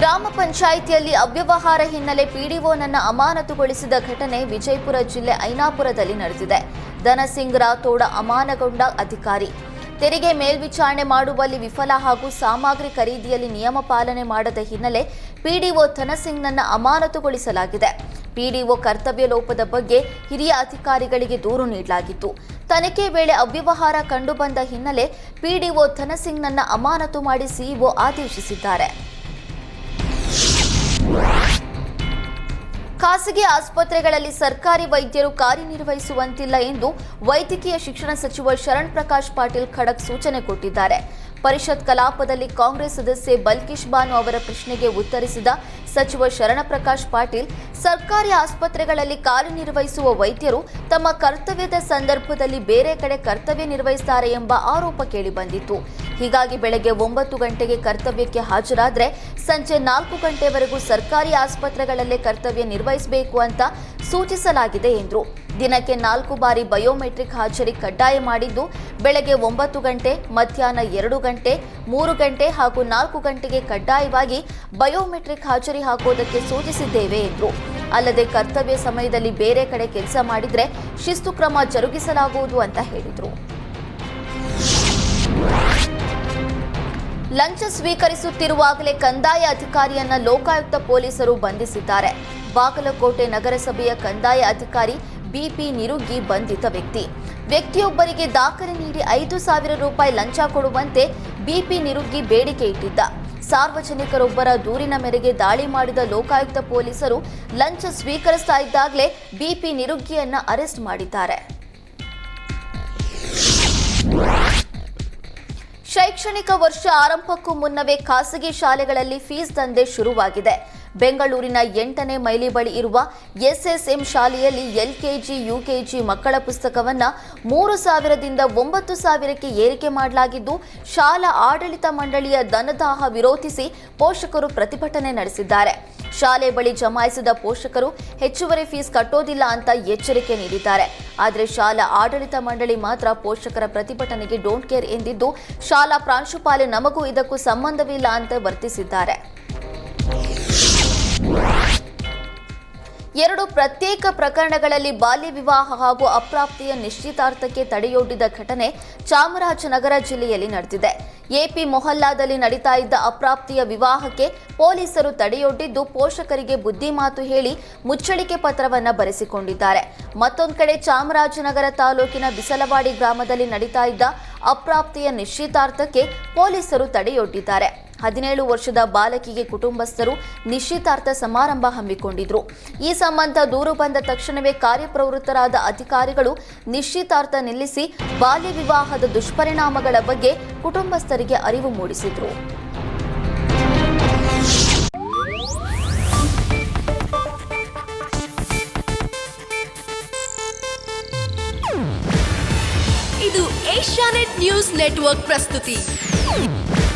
ಗ್ರಾಮ ಪಂಚಾಯಿತಿಯಲ್ಲಿ ಅವ್ಯವಹಾರ ಹಿನ್ನೆಲೆ ಪಿಡಿಒನನ್ನ ಅಮಾನತುಗೊಳಿಸಿದ ಘಟನೆ ವಿಜಯಪುರ ಜಿಲ್ಲೆ ಐನಾಪುರದಲ್ಲಿ ನಡೆದಿದೆ. ಧನಸಿಂಗ್ ರಾಥೋಡ ಅಮಾನಗೊಂಡ ಅಧಿಕಾರಿ. ತೆರಿಗೆ ಮೇಲ್ವಿಚಾರಣೆ ಮಾಡುವಲ್ಲಿ ವಿಫಲ ಹಾಗೂ ಸಾಮಗ್ರಿ ಖರೀದಿಯಲ್ಲಿ ನಿಯಮ ಪಾಲನೆ ಮಾಡದ ಹಿನ್ನೆಲೆ ಪಿಡಿಒ ಧನಸಿಂಗ್ನನ್ನ ಅಮಾನತುಗೊಳಿಸಲಾಗಿದೆ. ಪಿಡಿಒ ಕರ್ತವ್ಯ ಲೋಪದ ಬಗ್ಗೆ ಹಿರಿಯ ಅಧಿಕಾರಿಗಳಿಗೆ ದೂರು ನೀಡಲಾಗಿತ್ತು. ತನಿಖೆ ವೇಳೆ ಅವ್ಯವಹಾರ ಕಂಡುಬಂದ ಹಿನ್ನೆಲೆ ಪಿಡಿಒ ಧನಸಿಂಗ್ನನ್ನ ಅಮಾನತು ಮಾಡಿ ಸಿಇಒ ಆದೇಶಿಸಿದ್ದಾರೆ. ಖಾಸಗಿ ಆಸ್ಪತ್ರೆಗಳಲ್ಲಿ ಸರ್ಕಾರಿ ವೈದ್ಯರು ಕಾರ್ಯನಿರ್ವಹಿಸುವಂತಿಲ್ಲ ಎಂದು ವೈದ್ಯಕೀಯ ಶಿಕ್ಷಣ ಸಚಿವ ಶರಣ್ ಪ್ರಕಾಶ್ ಪಾಟೀಲ್ ಖಡಕ್ ಸೂಚನೆ ಕೊಟ್ಟಿದ್ದಾರೆ. ಪರಿಷತ್ ಕಲಾಪದಲ್ಲಿ ಕಾಂಗ್ರೆಸ್ ಸದಸ್ಯೆ ಬಲ್ಕಿಶ್ ಬಾನು ಅವರ ಪ್ರಶ್ನೆಗೆ ಉತ್ತರಿಸಿದ ಸಚಿವ ಶರಣಪ್ರಕಾಶ್ ಪಾಟೀಲ್, ಸರ್ಕಾರಿ ಆಸ್ಪತ್ರೆಗಳಲ್ಲಿ ಕಾರ್ಯನಿರ್ವಹಿಸುವ ವೈದ್ಯರು ತಮ್ಮ ಕರ್ತವ್ಯದ ಸಂದರ್ಭದಲ್ಲಿ ಬೇರೆ ಕಡೆ ಕರ್ತವ್ಯ ನಿರ್ವಹಿಸುತ್ತಾರೆ ಎಂಬ ಆರೋಪ ಕೇಳಿಬಂದಿತ್ತು. ಹೀಗಾಗಿ ಬೆಳಗ್ಗೆ ಒಂಬತ್ತು ಗಂಟೆಗೆ ಕರ್ತವ್ಯಕ್ಕೆ ಹಾಜರಾದರೆ ಸಂಜೆ ನಾಲ್ಕು ಗಂಟೆವರೆಗೂ ಸರ್ಕಾರಿ ಆಸ್ಪತ್ರೆಗಳಲ್ಲೇ ಕರ್ತವ್ಯ ನಿರ್ವಹಿಸಬೇಕು ಅಂತ ಸೂಚಿಸಲಾಗಿದೆ ಎಂದರು. ದಿನಕ್ಕೆ ನಾಲ್ಕು ಬಾರಿ ಬಯೋಮೆಟ್ರಿಕ್ ಹಾಜರಿ ಕಡ್ಡಾಯ ಮಾಡಿದ್ದು, ಬೆಳಗ್ಗೆ ಒಂಬತ್ತು ಗಂಟೆ, ಮಧ್ಯಾಹ್ನ ಎರಡು ಗಂಟೆ, ಮೂರು ಗಂಟೆ ಹಾಗೂ ನಾಲ್ಕು ಗಂಟೆಗೆ ಕಡ್ಡಾಯವಾಗಿ ಬಯೋಮೆಟ್ರಿಕ್ ಹಾಜರಿ ಹಾಕುವುದಕ್ಕೆ ಸೂಚಿಸಿದ್ದೇವೆ ಎಂದರು. ಅಲ್ಲದೆ ಕರ್ತವ್ಯ ಸಮಯದಲ್ಲಿ ಬೇರೆ ಕಡೆ ಕೆಲಸ ಮಾಡಿದರೆ ಶಿಸ್ತು ಕ್ರಮ ಜರುಗಿಸಲಾಗುವುದು ಅಂತ ಹೇಳಿದರು. ಲಂಚ ಸ್ವೀಕರಿಸುತ್ತಿರುವಾಗಲೇ ಕಂದಾಯ ಅಧಿಕಾರಿಯನ್ನ ಲೋಕಾಯುಕ್ತ ಪೊಲೀಸರು ಬಂಧಿಸಿದ್ದಾರೆ. ಬಾಗಲಕೋಟೆ ನಗರಸಭೆಯ ಕಂದಾಯ ಅಧಿಕಾರಿ ಬಿಪಿ ನಿರುಗ್ಗಿ ಬಂಧಿತ ವ್ಯಕ್ತಿ. ವ್ಯಕ್ತಿಯೊಬ್ಬರಿಗೆ ದಾಖಲೆ ನೀಡಿ ಐದು ಸಾವಿರ ರೂಪಾಯಿ ಲಂಚ ಕೊಡುವಂತೆ ಬಿಪಿ ನಿರುಗ್ಗಿ ಬೇಡಿಕೆ ಇಟ್ಟಿದ್ದ. ಸಾರ್ವಜನಿಕರೊಬ್ಬರ ದೂರಿನ ಮೇರೆಗೆ ದಾಳಿ ಮಾಡಿದ ಲೋಕಾಯುಕ್ತ ಪೊಲೀಸರು ಲಂಚ ಸ್ವೀಕರಿಸ್ತಾ ಇದ್ದಾಗಲೇ ಬಿಪಿ ನಿರುಗ್ಗಿಯನ್ನ ಅರೆಸ್ಟ್ ಮಾಡಿದ್ದಾರೆ. ಶೈಕ್ಷಣಿಕ ವರ್ಷ ಆರಂಭಕ್ಕೂ ಮುನ್ನವೇ ಖಾಸಗಿ ಶಾಲೆಗಳಲ್ಲಿ ಫೀಸ್ ದಂಧೆ ಶುರುವಾಗಿದೆ. ಬೆಂಗಳೂರಿನ ಎಂಟನೇ ಮೈಲಿ ಬಳಿ ಇರುವ ಎಸ್ಎಸ್ಎಂ ಶಾಲೆಯಲ್ಲಿ ಎಲ್ಕೆಜಿ, ಯುಕೆಜಿ ಮಕ್ಕಳ ಪುಸ್ತಕವನ್ನು ಮೂರು ಸಾವಿರದಿಂದ ಒಂಬತ್ತು ಸಾವಿರಕ್ಕೆ ಏರಿಕೆ ಮಾಡಲಾಗಿದ್ದು, ಶಾಲಾ ಆಡಳಿತ ಮಂಡಳಿಯ ಧನದಾಹ ವಿರೋಧಿಸಿ ಪೋಷಕರು ಪ್ರತಿಭಟನೆ ನಡೆಸಿದ್ದಾರೆ. ಶಾಲೆ ಬಳಿ ಜಮಾಯಿಸಿದ ಪೋಷಕರು ಹೆಚ್ಚುವರಿ ಫೀಸ್ ಕಟ್ಟೋದಿಲ್ಲ ಅಂತ ಎಚ್ಚರಿಕೆ ನೀಡಿದ್ದಾರೆ. ಆದರೆ ಶಾಲಾ ಆಡಳಿತ ಮಂಡಳಿ ಮಾತ್ರ ಪೋಷಕರ ಪ್ರತಿಭಟನೆಗೆ ಡೋಂಟ್ ಕೇರ್ ಎಂದಿದ್ದು, ಶಾಲಾ ಪ್ರಾಂಶುಪಾಲೆ ನಮಗೂ ಇದಕ್ಕೂ ಸಂಬಂಧವಿಲ್ಲ ಅಂತ ವರ್ತಿಸಿದ್ದಾರೆ. ಎರಡು ಪ್ರತ್ಯೇಕ ಪ್ರಕರಣಗಳಲ್ಲಿ ಬಾಲ್ಯ ವಿವಾಹ ಹಾಗೂ ಅಪ್ರಾಪ್ತಿಯ ನಿಶ್ಚಿತಾರ್ಥಕ್ಕೆ ತಡೆಯೊಡ್ಡಿದ ಘಟನೆ ಚಾಮರಾಜನಗರ ಜಿಲ್ಲೆಯಲ್ಲಿ ನಡೆದಿದೆ. ಎಪಿ ಮೊಹಲ್ಲಾದಲ್ಲಿ ನಡೀತಾ ಇದ್ದ ಅಪ್ರಾಪ್ತಿಯ ವಿವಾಹಕ್ಕೆ ಪೊಲೀಸರು ತಡೆಯೊಡ್ಡಿದ್ದು, ಪೋಷಕರಿಗೆ ಬುದ್ಧಿಮಾತು ಹೇಳಿ ಮುಚ್ಚಳಿಕೆ ಪತ್ರವನ್ನ ಬರೆಸಿಕೊಂಡಿದ್ದಾರೆ. ಮತ್ತೊಂದು ಕಡೆ ಚಾಮರಾಜನಗರ ತಾಲೂಕಿನ ಬಿಸಲವಾಡಿ ಗ್ರಾಮದಲ್ಲಿ ನಡೀತಾ ಇದ್ದ ಅಪ್ರಾಪ್ತಿಯ ನಿಶ್ಚಿತಾರ್ಥಕ್ಕೆ ಪೊಲೀಸರು ತಡೆಯೊಡ್ಡಿದ್ದಾರೆ. ಹದಿನೇಳು ವರ್ಷದ ಬಾಲಕಿಗೆ ಕುಟುಂಬಸ್ಥರು ನಿಶ್ಚಿತಾರ್ಥ ಸಮಾರಂಭ ಹಮ್ಮಿಕೊಂಡಿದ್ರು. ಈ ಸಂಬಂಧ ದೂರು ಬಂದ ತಕ್ಷಣವೇ ಕಾರ್ಯಪ್ರವೃತ್ತರಾದ ಅಧಿಕಾರಿಗಳು ನಿಶ್ಚಿತಾರ್ಥ ನಿಲ್ಲಿಸಿ ಬಾಲ್ಯ ವಿವಾಹದ ದುಷ್ಪರಿಣಾಮಗಳ ಬಗ್ಗೆ ಕುಟುಂಬಸ್ಥರಿಗೆ ಅರಿವು ಮೂಡಿಸಿದ್ರು. ಇದು ಏಷ್ಯಾನೆಟ್ ನ್ಯೂಸ್ ನೆಟ್ವರ್ಕ್ ಪ್ರಸ್ತುತಿ.